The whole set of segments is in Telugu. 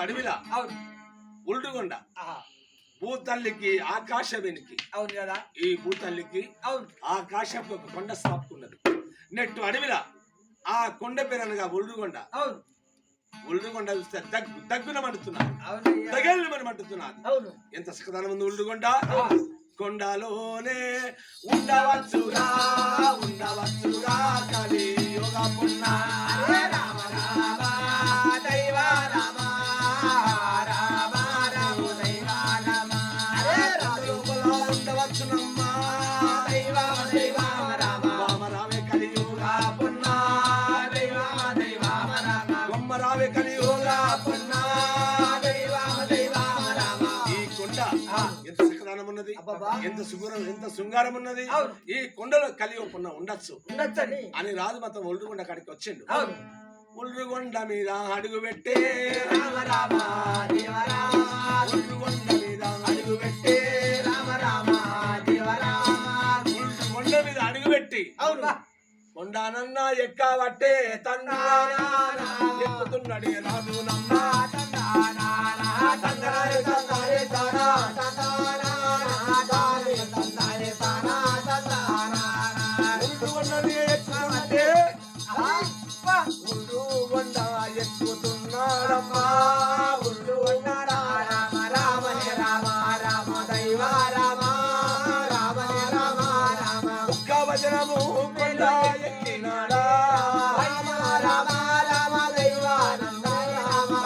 అడవిలా? అవును. ఉల్డుగొండ ఆహా. భూతల్లికి ఆకాశవేనికి అవును కదా? ఈ భూతల్లికి అవును. ఆకాశపు ఒక కొండ స్థాపుకున్నది. నెట్టు అడవిలా? ఆ కొండ పేరనగా ఉల్డుగొండ అవును. ఉల్డుగొండ చూస్తే దగ్గు దగ్గున మండుతున్నారు అవునయ్యా. దగ్గర మరి మండుతున్నారు అవును. ఎంత సకదానం ఉంది ఉల్డుగొండ ఆ. కొండలోనే ఉండవచ్చుగా ఉండవచ్చుగా కలి యోగ పున్న ఎంత సుగురం ఎంత శృంగారం ఉన్నది. ఈ కొండలో కలియుగ పున్న ఉండొచ్చు. ఉండొచ్చని అని రాజు మొత్తం ఒల్లుగొండ కాడికి వచ్చిండు. ఉల్లుగొండ మీద అడుగు పెట్టే రామ రామ ఉల్లుగొండ మీద అడుగు పెట్టే రామ రామ ఉల్లుగొండ మీద అడుగు పెట్టి. అవును. కొండానన్న ఎక్కబట్టే తండ్రి ఎక్కుతున్నాడు రాజు నమ్మ రెండు వరి కొండ ఎక్కినాడా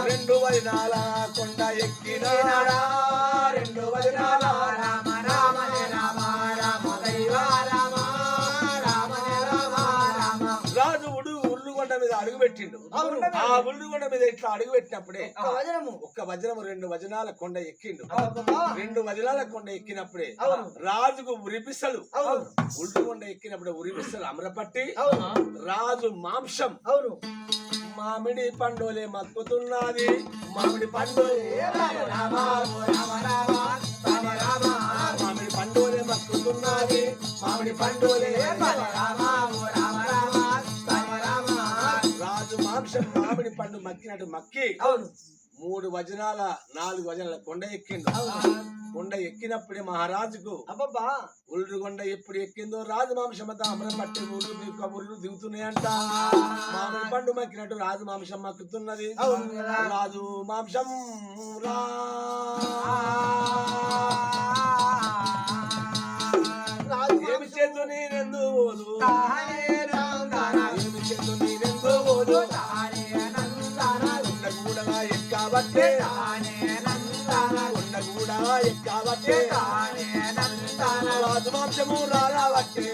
రెండు కొండ ఎక్కినాడా పెట్టిండు. ఆ ఉల్లుగొండ మీద ఇట్లా అడుగు పెట్టినప్పుడే వజనము ఒక్క వజ్రము రెండు వజనాల కొండ ఎక్కిండు. రెండు వజనాల కొండ ఎక్కినప్పుడే. రాజుకు ఉరిపిసలు. అవును. ఉల్లుగొండ ఎక్కినప్పుడు ఉరిపిసలు అమరపట్టి. రాజు మాంసం. అవును. మామిడి పండులే మక్కుతున్నది మామిడి పండులే మామిడి పండులే మక్కుతున్నది మామిడి పండులే పండు మక్కినట్టు మక్కి అవును. మూడు వజనాల నాలుగు వజనాల కొండ ఎక్కిండు. కొండ ఎక్కినప్పుడే మహారాజుకు అబ్బబ్బా. ఉల్లుగొండ ఎప్పుడు ఎక్కిందో రాజు మాంసమంతా అమరం పట్టి ఊళ్ళు దిగు ఊళ్ళు దిగుతున్నాయంట. మామిడి పండు మక్కినట్టు రాజు మాంసం మక్కుతున్నది. రాజు మాంసం రా. రాజు ఏమి చేతు నేనెందు తానే నందన ఏమి చేతు నేనెందు ఎక్కబట్టే తానే నందన కొండ కూడా ఎక్కబట్టే తానే నందన రాజు మాంసము రాలబట్టే